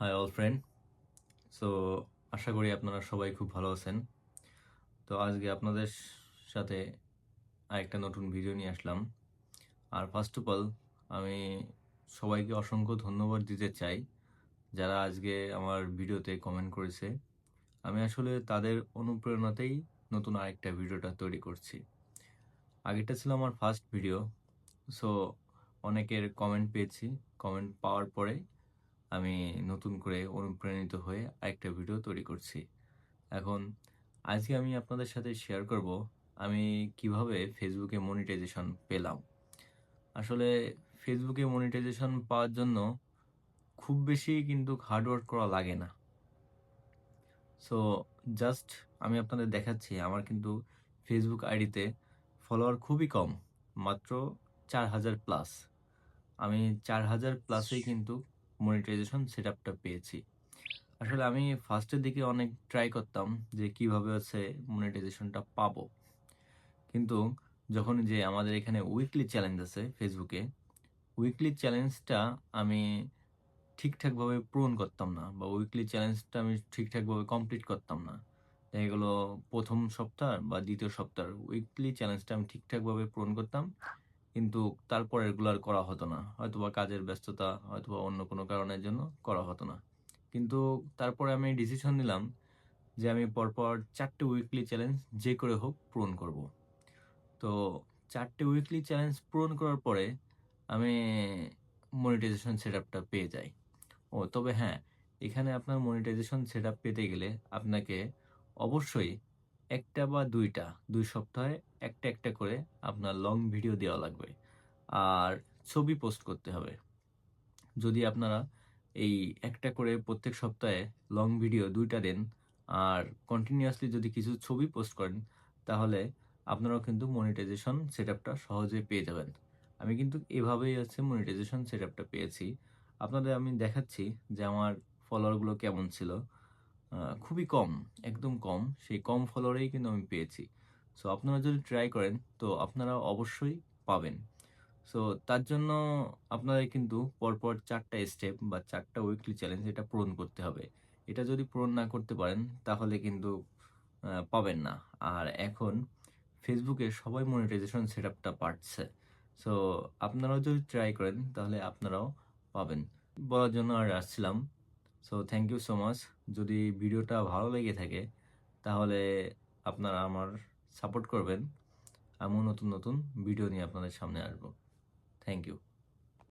High all friend so আশা করি আপনারা সবাই খুব ভালো আছেন। তো আজকে আপনাদের সাথে আরেকটা নতুন ভিডিও নিয়ে আসলাম। আর ফার্স্ট অফ অল আমি সবাইকে অসংখ্য ধন্যবাদ দিতে চাই, যারা আজকে আমার ভিডিওতে কমেন্ট করেছে। আমি আসলে তাদের অনুপ্রেরণাতেই নতুন আরেকটা ভিডিওটা তৈরি করছি। আগেরটা ছিল আমার ফার্স্ট ভিডিও সো অনেকের কমেন্ট পেয়েছি। কমেন্ট পাওয়ার পরে আমি নতুন করে অনুপ্রাণিত হয়ে একটা ভিডিও তৈরি করছি। এখন, আজকে আমি আপনাদের সাথে শেয়ার করব, আমি কীভাবে ফেসবুকে মনিটাইজেশন পেলাম। আসলে ফেসবুকে মনিটাইজেশন পাওয়ার জন্য খুব বেশি কিন্তু হার্ডওয়ার্ক করা লাগে না। সো জাস্ট আমি আপনাদের দেখাচ্ছি, আমার কিন্তু ফেসবুক আইডিতে ফলোয়ার খুবই কম, মাত্র চার হাজার প্লাস আমি চার হাজার প্লাসেই কিন্তু মনিটাইজেশন সেট আপটা পেয়েছি। আসলে আমি ফার্স্টের দিকে অনেক ট্রাই করতাম যে কীভাবে হচ্ছে মনিটাইজেশনটা পাবো। কিন্তু যখন যে আমাদের এখানে উইকলি চ্যালেঞ্জ আছে ফেসবুকে উইকলি চ্যালেঞ্জটা আমি ঠিকঠাকভাবে পূরণ করতাম না বা উইকলি চ্যালেঞ্জটা আমি ঠিকঠাকভাবে কমপ্লিট করতাম না। দেখা গেলো প্রথম সপ্তাহ বা দ্বিতীয় সপ্তাহ উইকলি চ্যালেঞ্জটা আমি ঠিকঠাকভাবে পূরণ করতাম। কিন্তু তারপর এগুলো আর করা হতো না। হয়তোবা কাজের ব্যস্ততা, হয়তোবা অন্য কোনো কারণের জন্য করা হতো না। কিন্তু তারপরে আমি ডিসিশন নিলাম যে আমি পরপর চারটে উইকলি চ্যালেঞ্জ যে করে হোক পূরণ করব। তো চারটে উইকলি চ্যালেঞ্জ পূরণ করার পরে আমি মনিটাইজেশন সেট আপটা পেয়ে যাই। ও, তবে হ্যাঁ এখানে আপনার মনিটাইজেশন সেট আপ পেতে গেলে আপনাকে অবশ্যই একটা বা দুইটা, দুই সপ্তাহে একটা একটা করে আপনার লং ভিডিও দেওয়া লাগবে। আর ছবি পোস্ট করতে হবে। যদি আপনারা এই একটা করে প্রত্যেক সপ্তাহে লং ভিডিও দুইটা দেন আর কন্টিনিউয়াসলি যদি কিছু ছবি পোস্ট করেন, তাহলে আপনারাও কিন্তু মনিটাইজেশন সেট আপটা সহজে পেয়ে যাবেন। আমি কিন্তু এভাবেই হচ্ছে মনিটাইজেশন সেট আপটা পেয়েছি। আপনাদের আমি দেখাচ্ছি যে আমার ফলোয়ারগুলো কেমন ছিল। খুবই কম, একদম কম। সেই কম ফলোয়ারেই কিন্তু আমি পেয়েছি। সো আপনারা যদি ট্রাই করেন, তো আপনারা অবশ্যই পাবেন। সো তার জন্য আপনাদের কিন্তু পরপর চারটা স্টেপ বা চারটা উইকলি চ্যালেঞ্জ এটা পূরণ করতে হবে। এটা যদি পূরণ না করতে পারেন, তাহলে কিন্তু পাবেন না। আর এখন ফেসবুকে সবাই মনিটাইজেশন সেট আপটা পারছে। সো আপনারাও যদি ট্রাই করেন, তাহলে আপনারাও পাবেন। বলার জন্য আর আসছিলাম। So thank you so much যদি ভিডিওটা ভালো লেগে থাকে, তাহলে আপনারা আমার সাপোর্ট করবেন। আমিও নতুন নতুন ভিডিও নিয়ে আপনাদের সামনে আসব। Thank you